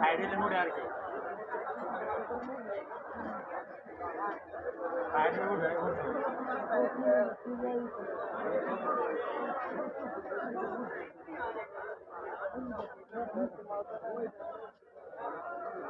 সাইডে মুড়ে আর কি সাইডে মুড়ে হ্যাঁ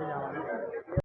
ಹೇಳ್ತೀನಿ ಅವನು